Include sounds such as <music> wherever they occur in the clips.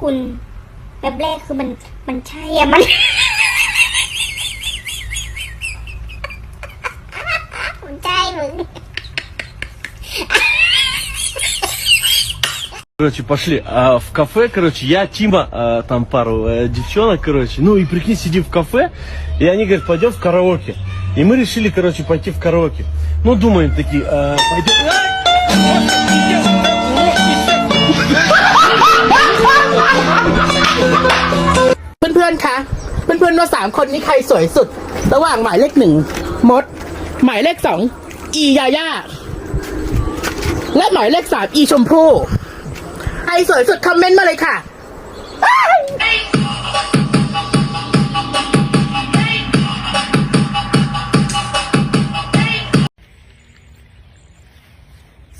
คุณแบบแรกคือมันมันใช่อะมัน มันใช่มึง <laughs> Короче, пошли а, в кафе, короче, я, Тима, а, там пару э, девчонок, короче, ну и прикинь, сидим в кафе, и они говорят, пойдем в караоке. И мы решили, короче, пойти в караоке. Ну, думаем такие, а, пойдем... Ай! เพื่อนๆ คะ เพื่อนๆ ว่าสามคนนี้ใครสวยสุด ระหว่างหมายเลขหนึ่งมด หมายเลขสองอียาย่า และหมายเลขสามอีชมพู่ใครสวยสุดคอมเมนต์มาเลยค่ะ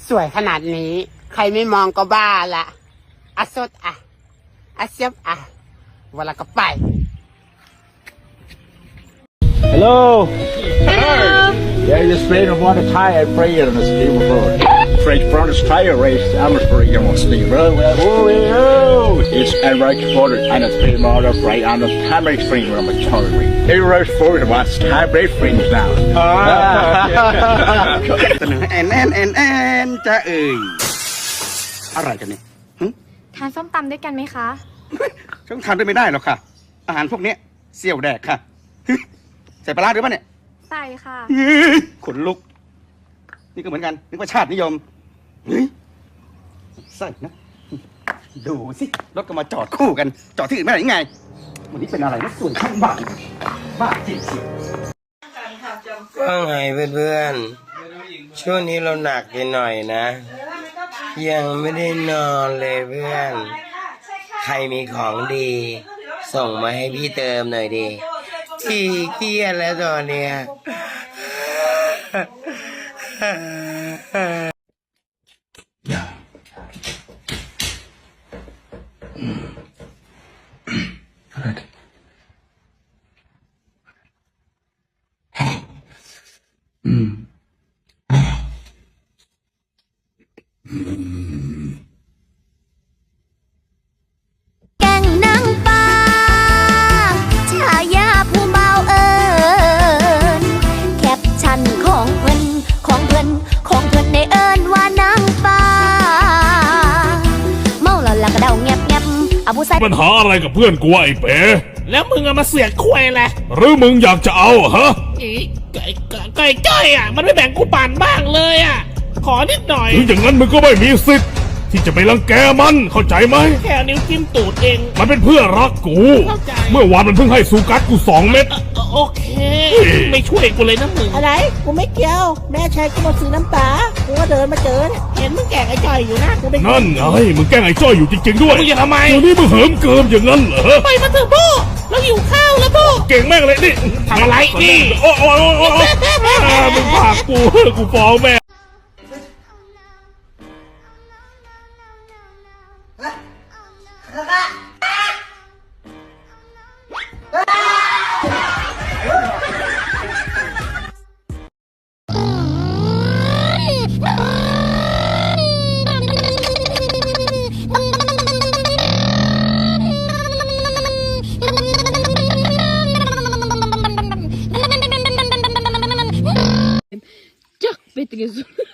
สวยขนาดนี้ ใครไม่มองก็บ้าละ อัสดอะอัสยบอะเวลาก็ไป Hello! Yeah, you spray the water tire and spray it on the steel road. French Brothers tire race, I'm a spray on the steel road. Oh, it's a right for it, and it's been more of right on the camera spring on the cherry. It rush forward, what's time break springs now. เสนอแอนแอนแอนแอนจะเอ่ยอะไรกันเนี่ยหึ ทานส้มตำด้วยกันไหมคะ ฉันทานด้วยไม่ได้หรอกค่ะ อาหารพวกเนี้ยเสี่ยวแดกค่ะหึใส่ปลาร้าหรือเปล่าเนี่ยใส่ค่ะหึขนลุก นี่ก็เหมือนกัน นึกว่าชาตินิยมเฮ้ยใส่นะ ดูสิ รถก็มาจอดคู่กัน จอดที่อื่นไม่ได้ยังไง วันนี้เป็นอะไรนะสวยทั้งบ้านบ้าจริงสิว่าไงเพื่อนๆ ช่วงนี้เราหนักไปหน่อยนะ ยังไม่ได้นอนเลยเพื่อน ใครมีของดี ส่งมาให้พี่เติมหน่อยดีที่เครียดแล้วตอนเนี้ยแเอาผู้ใส่ปัญหาอะไรกับเพื่อนกูวะไอ้เป๋แล้วมึงเอามาเสือกคุยแหละหรือมึงอยากจะเอาฮะอีไก่ไก่ไก่จ้อยอะ มันไม่แบ่งกูป่านบ้างเลยอะ ขอนิดหน่อยถึงอย่างนั้นมึงก็ไม่มีสิทธิ์ที่จะไปรังแกมันเข้าใจไหมแค่นิ้วจิ้มตูดเอง มันเป็นเพื่อนรักกูเข้าใจเมื่อวานมันเพิ่งให้ซูกัสกูสองเม็ดเอ่อโอเค ไม่ช่วยกูเลยนะมึงอะไรกูไม่เกี่ยว แม่ชายกูมาซื้อน้ำปลา กูก็เดินมาเจอเนี่ยเห็นมึงแก่ไอ้จ่อยอยู่นะกูได้ยินั่นไงมึงแกล้งไอ้จ้อยอยู่จริงๆด้วยมึงจะทำไมเดี๋ยวนี้มึงเหิมเกิมอย่างนั้นเหรอ ไปมาเถอะโบเราอยู่ข้าวแล้วโบเก่งแม่งเลยนี่ทำอะไรนี่โอ้โอ้โอ้โอ้โอ้อ่ามึงผลักกูกูฟ้องแม่ geziyorum. <laughs>